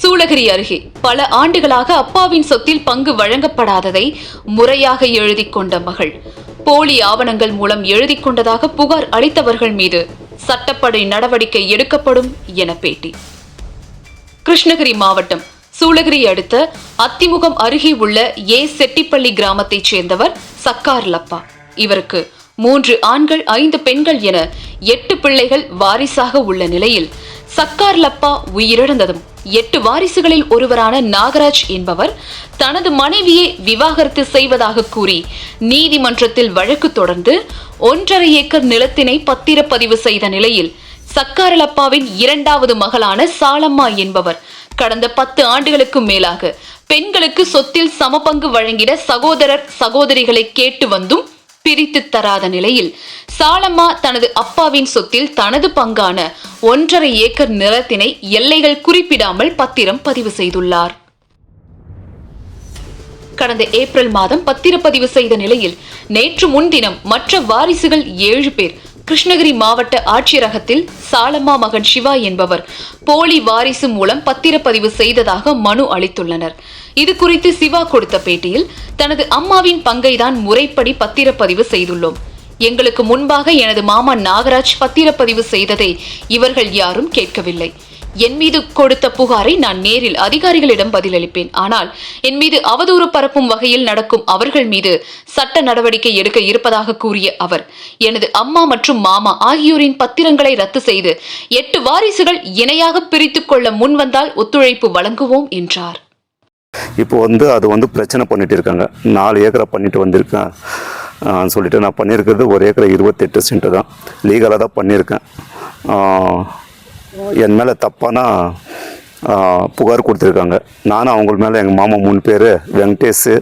சூளகிரி அருகே பல ஆண்டுகளாக அப்பாவின் சொத்தில் பங்கு வழங்கப்படாததை முறையாக எழுதி கொண்ட மகள். போலி ஆவணங்கள் மூலம் எழுதி கொண்டதாக புகார் அளித்தவர்கள் மீது சட்டப்படி நடவடிக்கை எடுக்கப்படும் என பேட்டி. கிருஷ்ணகிரி மாவட்டம் சூளகிரி அடுத்த அத்திமுகம் அருகே உள்ள ஏ செட்டிப்பள்ளி கிராமத்தைச் சேர்ந்தவர் சக்கார் லப்பா. இவருக்கு மூன்று ஆண்கள் ஐந்து பெண்கள் என எட்டு பிள்ளைகள் வாரிசாக உள்ள நிலையில் சக்கார் லப்பா உயிரிழந்ததும். எட்டு வாரிசுகளில் ஒருவரான நாகராஜ் என்பவர் தனது மனைவியை விவாகரத்து செய்வதாக கூறி நீதிமன்றத்தில் வழக்கு தொடர்ந்து ஒன்றரை ஏக்கர் நிலத்தினை பத்திரப்பதிவு செய்த நிலையில் சக்காரலப்பாவின் இரண்டாவது மகளான சாலம்மா என்பவர் கடந்த பத்து ஆண்டுகளுக்கு மேலாக பெண்களுக்கு சொத்தில் சமபங்கு வழங்கிட சகோதரர் சகோதரிகளை கேட்டு வந்தும் பிரித்து தராத நிலையில் சாலம்மா தனது அப்பாவின் சொத்தில் தனது பங்கான ஒன்றரை ஏக்கர் நிலத்தினை எல்லைகள் குறிப்பிடாமல் பத்திரம் பதிவு செய்துள்ளார். கடந்த ஏப்ரல் மாதம் பத்திரப்பதிவு செய்த நிலையில் நேற்று முன்தினம் மற்ற வாரிசுகள் ஏழு பேர் கிருஷ்ணகிரி மாவட்ட ஆட்சியரகத்தில் சாலம்மா மகன் சிவா என்பவர் போலி வாரிசு மூலம் பத்திரப்பதிவு செய்ததாக மனு அளித்துள்ளனர். இது குறித்து சிவா கொடுத்த பேட்டியில் தனது அம்மாவின் பங்கை தான் முறைப்படி பத்திரப்பதிவு செய்துள்ளோம். எங்களுக்கு முன்பாக எனது மாமா நாகராஜ் பத்திரப்பதிவு செய்ததை இவர்கள் யாரும் கேட்கவில்லை. என் மீது கொடுத்த புகாரை நான் நேரில் அதிகாரிகளிடம் பதிலளிப்பேன். ஆனால் என் மீது அவதூறு பரப்பும் வகையில் நடக்கும் அவர்கள் மீது சட்ட நடவடிக்கை எடுக்க இருப்பதாக கூறிய அவர் எனது அம்மா மற்றும் மாமா ஆகியோரின் பத்திரங்களை ரத்து செய்து எட்டு வாரிசுகள் இணையாக பிரித்துக் கொள்ள முன்வந்தால் ஒத்துழைப்பு வழங்குவோம் என்றார். இப்போ வந்து அது வந்து பிரச்சனை பண்ணிட்டு இருக்காங்க. நாலு ஏக்கரை பண்ணிட்டு வந்திருக்கேன். சொல்லிட்டு நான் பண்ணியிருக்கிறது ஒரு ஏக்கரை இருபத்தெட்டு சென்ட்டு தான். லீகலாக தான் பண்ணியிருக்கேன். என் மேலே தப்பான புகார் கொடுத்துருக்காங்க. நானும் அவங்க மேலே எங்கள் மாமா மூணு பேர் வெங்கடேஷ்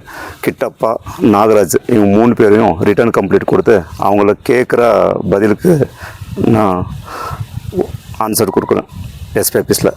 கிட்டப்பா நாகராஜ் இவங்க மூணு பேரையும் ரிட்டர்ன் கம்ப்ளீட் கொடுத்து அவங்கள கேட்குற பதிலுக்கு நான் ஆன்சர் கொடுக்குறேன். எஸ்பி ஆஃபீஸில்